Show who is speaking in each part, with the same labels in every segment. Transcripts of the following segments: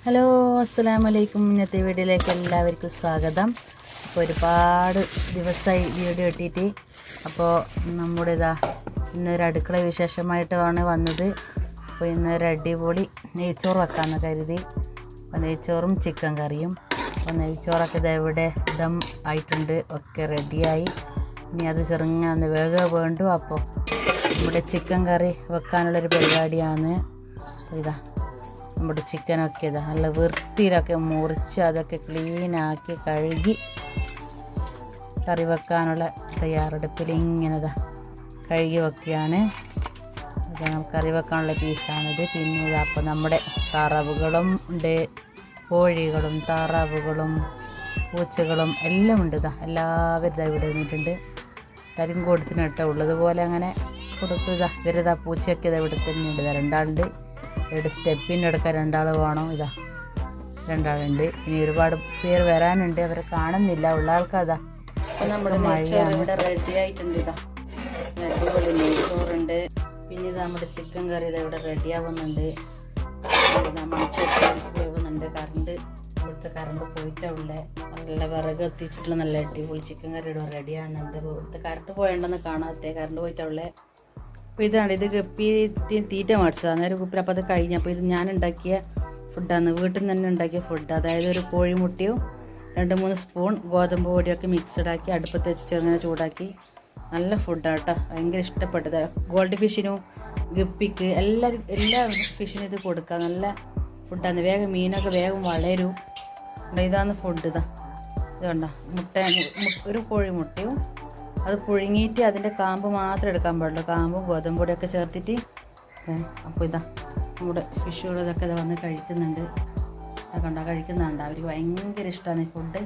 Speaker 1: Hello അസ്സലാമു വലൈക്കും ഇന്നത്തെ വീഡിയോയിലേക്ക് എല്ലാവർക്കും സ്വാഗതം. അപ്പോൾ ഒരുപാട് ദിവസമായി വീഡിയോ ഇട്ടിട്ട് അപ്പോൾ നമ്മുടെ ഇതാ ഇന്നൊരു അടുക്കള വിശേഷമായിട്ടാണ് വന്നത്. അപ്പോൾ ഇന്നൊരു അടിപൊളി നെയ്ച്ചോറ് വെക്കാമെന്ന് കരുതി. അപ്പോൾ നെയ്ച്ചോറും ചിക്കൻ കറിയും. അപ്പോൾ നെയ്ച്ചോറൊക്കെ ഇത് എവിടെ ദം ആയിട്ടുണ്ട്. ഒക്കെ റെഡിയായി. ഇനി അത് ചെറുങ്ങനെ വേഗം വേണ്ടു. അപ്പോൾ നമ്മുടെ ചിക്കൻ കറി വെക്കാനുള്ളൊരു പരിപാടിയാണ്. ഇതാ നമ്മുടെ ചിക്കനൊക്കെ ഇത് നല്ല വൃത്തിയിലൊക്കെ മുറിച്ച് അതൊക്കെ ക്ലീനാക്കി കഴുകി കറി വെക്കാനുള്ള തയ്യാറെടുപ്പിൽ ഇങ്ങനെ ഇതാ കഴുകി വെക്കുകയാണ്. കറി വെക്കാനുള്ള പീസാണിത് പിന്നെ ഇതാ അപ്പോൾ നമ്മുടെ തറവുകളും ഉണ്ട്. കോഴികളും താറാവുകളും പൂച്ചകളും എല്ലാം ഉണ്ട് ഇതാ. എല്ലാവരും ഇതാ ഇവിടെ നിന്നിട്ടുണ്ട്. കരിങ്കോടത്തിന് ഇട്ട ഉള്ളതുപോലെ അങ്ങനെ കൊടുത്തു ഇതാ ഇവരിതാ പൂച്ചയൊക്കെ ഇതാ ഇവിടെ തന്നെ ഉണ്ട് ഇതാ. രണ്ടാളുണ്ട്. ഇവിടെ സ്റ്റെപ്പിന്റെ അടുക്ക രണ്ടാൾ വേണം ഇതാ രണ്ടാളുണ്ട്. ഇനി ഒരുപാട് പേർ വരാനുണ്ട്. അവരെ കാണുന്നില്ല. ഉള്ള ആൾക്കതാ.
Speaker 2: നമ്മുടെ മഴയാണ്. ഇവിടെ റെഡി ആയിട്ടുണ്ട്. ഇതാ അടിപൊളി നെയ്ച്ചോറുണ്ട്.
Speaker 1: പിന്നെ ഇത് നമ്മുടെ ചിക്കൻ കറി ഇത് ഇവിടെ റെഡി ആവുന്നുണ്ട്. വേവുന്നുണ്ട് കറണ്ട് ഇവിടുത്തെ കറണ്ട് പോയിട്ടുള്ള നല്ല വിറക് എത്തിച്ചിട്ടുള്ള നല്ല അടിപൊളി ചിക്കൻ കറി ഇവിടെ റെഡി ആകുന്നുണ്ട് ഇവിടുത്തെ കറണ്ട് പോയണ്ടെന്ന് കാണാത്തെ. കറണ്ട് പോയിട്ടുള്ള അപ്പോൾ ഇതാണ് ഇത് ഗപ്പി തീറ്റ മേടിച്ചതാണ് ഒരു കുപ്പിൽ അപ്പോൾ അത് കഴിഞ്ഞു അപ്പോൾ ഇത് ഞാൻ ഉണ്ടാക്കിയ ഫുഡാണ് വീട്ടിൽ നിന്ന് തന്നെ ഉണ്ടാക്കിയ ഫുഡ്. അതായത് ഒരു കോഴിമുട്ടയും രണ്ട് മൂന്ന് സ്പൂൺ ഗോതമ്പ് പൊടിയൊക്കെ ആക്കി അടുപ്പത്ത് വെച്ച് ചെറുങ്ങനെ ചൂടാക്കി. നല്ല ഫുഡാണ് കേട്ടോ ഭയങ്കര ഇഷ്ടപ്പെട്ടത്. ഗോൾഡ് ഫിഷിനും ഗപ്പിക്ക് എല്ലാവരും എല്ലാ ഫിഷിനും ഇത് കൊടുക്കുക നല്ല ഫുഡാണ് വേഗം മീനൊക്കെ വേഗം വളരും. ഇതാണ് ഫുഡ് ഇതാ. ഇത് കണ്ട മുട്ട ഒരു കോഴിമുട്ടയും അത് പുഴുങ്ങിയിട്ട് അതിന്റെ കാമ്പ് മാത്രം എടുക്കാൻ പാടുള്ളൂ. കാമ്പും ഗോതമ്പ് പൊടിയൊക്കെ ചേർത്തിട്ട് അപ്പോൾ ഇതാ നമ്മുടെ ഫിഷുകൾ ഇതൊക്കെ ഇത് വന്ന് കഴിക്കുന്നുണ്ട്. അത് കണ്ട കഴിക്കുന്നുണ്ട്. അവർക്ക് ഭയങ്കര ഇഷ്ടമാണ് ഈ ഫുഡ്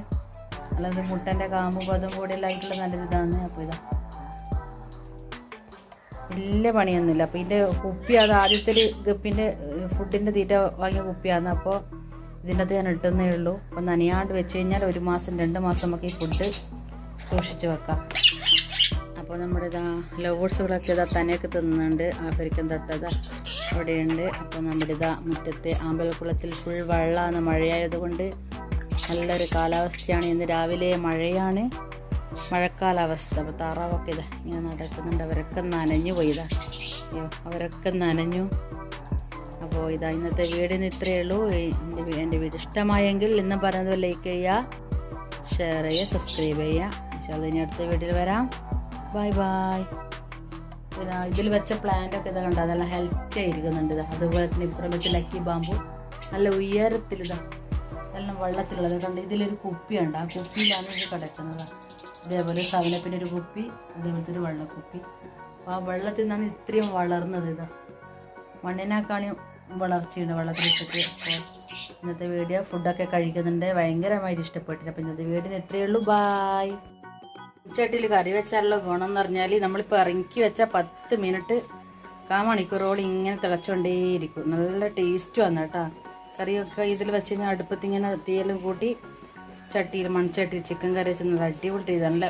Speaker 1: അല്ലാതെ മുട്ടന്റെ കാമ്പും ഗോതമ്പ് പൊടിയെല്ലാം ആയിട്ടുള്ള നല്ലൊരു ഇതാണ് അപ്പോൾ ഇതാ വലിയ പണിയൊന്നുമില്ല. അപ്പോൾ ഇതിന്റെ കുപ്പി അത് ആദ്യത്തെ ഒരു ഗപ്പിന്റെ ഫുഡിന്റെ തീറ്റ വാങ്ങിയ കുപ്പിയാണ് അപ്പോൾ ഇതിന്റെ അത് ഞാൻ ഇട്ടുന്നേ ഉള്ളൂ. അപ്പോൾ നനയാണ്ട് വെച്ച് കഴിഞ്ഞാൽ ഒരു മാസം രണ്ട് മാസം നമുക്ക് ഈ ഫുഡ് സൂക്ഷിച്ച് വെക്കാം. അപ്പോൾ നമ്മുടെ ഇതാ ലവേഴ്സുകളൊക്കെ ഇതാ തന്നെയൊക്കെ തിന്നുന്നുണ്ട്. ആഫ്രിക്കൻ തത്തത അവിടെയുണ്ട്. അപ്പോൾ നമ്മുടെ ഇതാ മുറ്റത്തെ ആമ്പലക്കുളത്തിൽ ഫുൾ വെള്ളമാണ് മഴയായതുകൊണ്ട് നല്ലൊരു കാലാവസ്ഥയാണ്. ഇന്ന് രാവിലെ മഴയാണ്. മഴക്കാലാവസ്ഥ. അപ്പോൾ താറാവൊക്കെ ഇതാ ഇങ്ങനെ നടക്കുന്നുണ്ട്. അവരൊക്കെ നനഞ്ഞു പോയിതാ അയ്യോ അവരൊക്കെ നനഞ്ഞു. അപ്പോൾ ഇതാ ഇന്നത്തെ വീടിന് ഇത്രയേ ഉള്ളൂ. എന്റെ എന്റെ വീട് ഇഷ്ടമായെങ്കിൽ ഇന്ന് പറയുന്നത് ലൈക്ക് ചെയ്യുക ഷെയർ ചെയ്യുക സബ്സ്ക്രൈബ് ചെയ്യുക. പക്ഷേ ഇനി അടുത്ത വീട്ടിൽ വരാം. ബൈ ബൈ ഇതാ ഇതിൽ വെച്ച പ്ലാന്റ് ഒക്കെ ഇതാ കണ്ട? നല്ല ഹെൽത്തി ആയിരിക്കുന്നുണ്ട് ഇതാ. അതുപോലെ തന്നെ ഇപ്പുറം വെച്ച ലക്കി ബാമ്പു നല്ല ഉയരത്തിൽ ഇതാ. നല്ല വെള്ളത്തിലുള്ളത്. കണ്ട്? ഇതിലൊരു കുപ്പിയുണ്ട്. ആ കുപ്പിയിലാണ് ഇത് കിടക്കുന്നത്. ഇതേപോലെ സവനപ്പിന്റെ ഒരു കുപ്പി അതേപോലത്തെ ഒരു വെള്ളക്കുപ്പി. അപ്പോൾ ആ വെള്ളത്തിൽ നിന്നാണ് ഇത്രയും വളർന്നത് ഇതാ. മണ്ണിനേക്കാളും വളർച്ചയുണ്ട് വെള്ളത്തിലിട്ടിട്ട്. അപ്പോൾ ഇന്നത്തെ വീഡിയോ ഫുഡൊക്കെ കഴിക്കുന്നുണ്ട്. ഭയങ്കരമായിട്ട് ഇഷ്ടപ്പെട്ടിട്ട് അപ്പോൾ ഇന്നത്തെ വീഡിയോ ഇത്രയേ ഉള്ളൂ. ബായ് ചട്ടിയിൽ കറി വെച്ചാലുള്ള ഗുണം എന്ന് പറഞ്ഞാൽ നമ്മളിപ്പോൾ ഇറക്കി വെച്ച പത്ത് മിനിറ്റ് കാ മണിക്കൂറോളം ഇങ്ങനെ തിളച്ചുകൊണ്ടേയിരിക്കും നല്ല ടേസ്റ്റ് വന്നു കേട്ടോ. കറിയൊക്കെ ഇതിൽ വെച്ച് കഴിഞ്ഞാൽ അടുപ്പത്തിങ്ങനെ തീയലും കൂട്ടി ചട്ടിയിൽ മൺചട്ടിയിൽ ചിക്കൻ കറി വെച്ച് നല്ല അടിപൊളി ടേസ്റ്റ് നല്ല